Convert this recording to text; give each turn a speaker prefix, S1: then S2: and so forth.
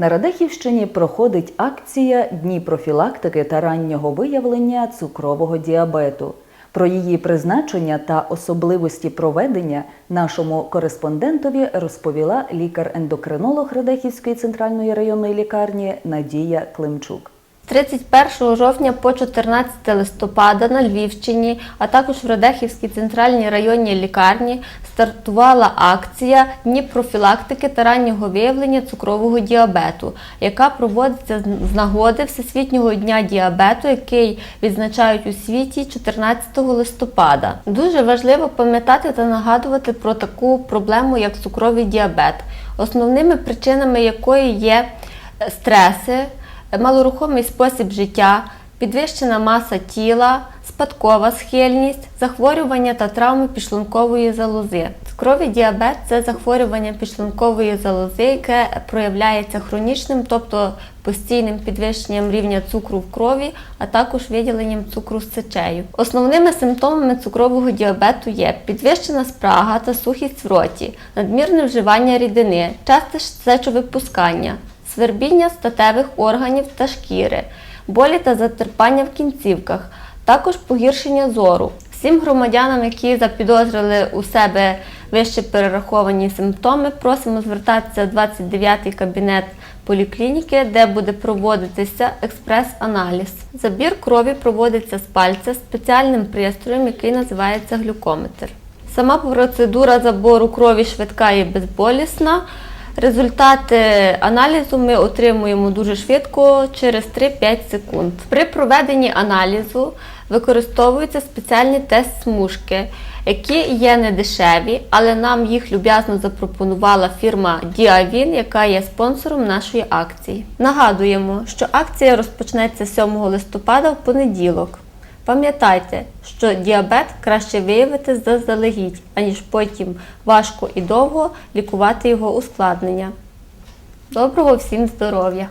S1: На Радехівщині проходить акція Дні профілактики та раннього виявлення цукрового діабету. Про її призначення та особливості проведення нашому кореспондентові розповіла лікар-ендокринолог Радехівської центральної районної лікарні Надія Климчук.
S2: З 31 жовтня по 14 листопада на Львівщині, а також в Радехівській центральній районній лікарні стартувала акція Дні профілактики та раннього виявлення цукрового діабету, яка проводиться з нагоди Всесвітнього дня діабету, який відзначають у світі 14 листопада. Дуже важливо пам'ятати та нагадувати про таку проблему, як цукровий діабет, основними причинами якої є стреси малорухомий спосіб життя, підвищена маса тіла, спадкова схильність, захворювання та травми підшлункової залози. Цукровий діабет це захворювання підшлункової залози, яке проявляється хронічним, тобто постійним підвищенням рівня цукру в крові, а також виділенням цукру з сечею. Основними симптомами цукрового діабету є підвищена спрага та сухість в роті, надмірне вживання рідини, часте сечовипускання, свербіння статевих органів та шкіри, болі та затерпання в кінцівках, також погіршення зору. Всім громадянам, які запідозрили у себе вище перераховані симптоми, просимо звертатися в 29-й кабінет поліклініки, де буде проводитися експрес-аналіз. Забір крові проводиться з пальця спеціальним пристроєм, який називається глюкометр. Сама процедура забору крові швидка і безболісна. Результати аналізу ми отримуємо дуже швидко через 3-5 секунд. При проведенні аналізу використовуються спеціальні тест-смужки, які є недешеві, але нам їх люб'язно запропонувала фірма Діавін, яка є спонсором нашої акції. Нагадуємо, що акція розпочнеться 7 листопада в понеділок. Пам'ятайте, що діабет краще виявити заздалегідь, аніж потім важко і довго лікувати його ускладнення. Доброго всім здоров'я!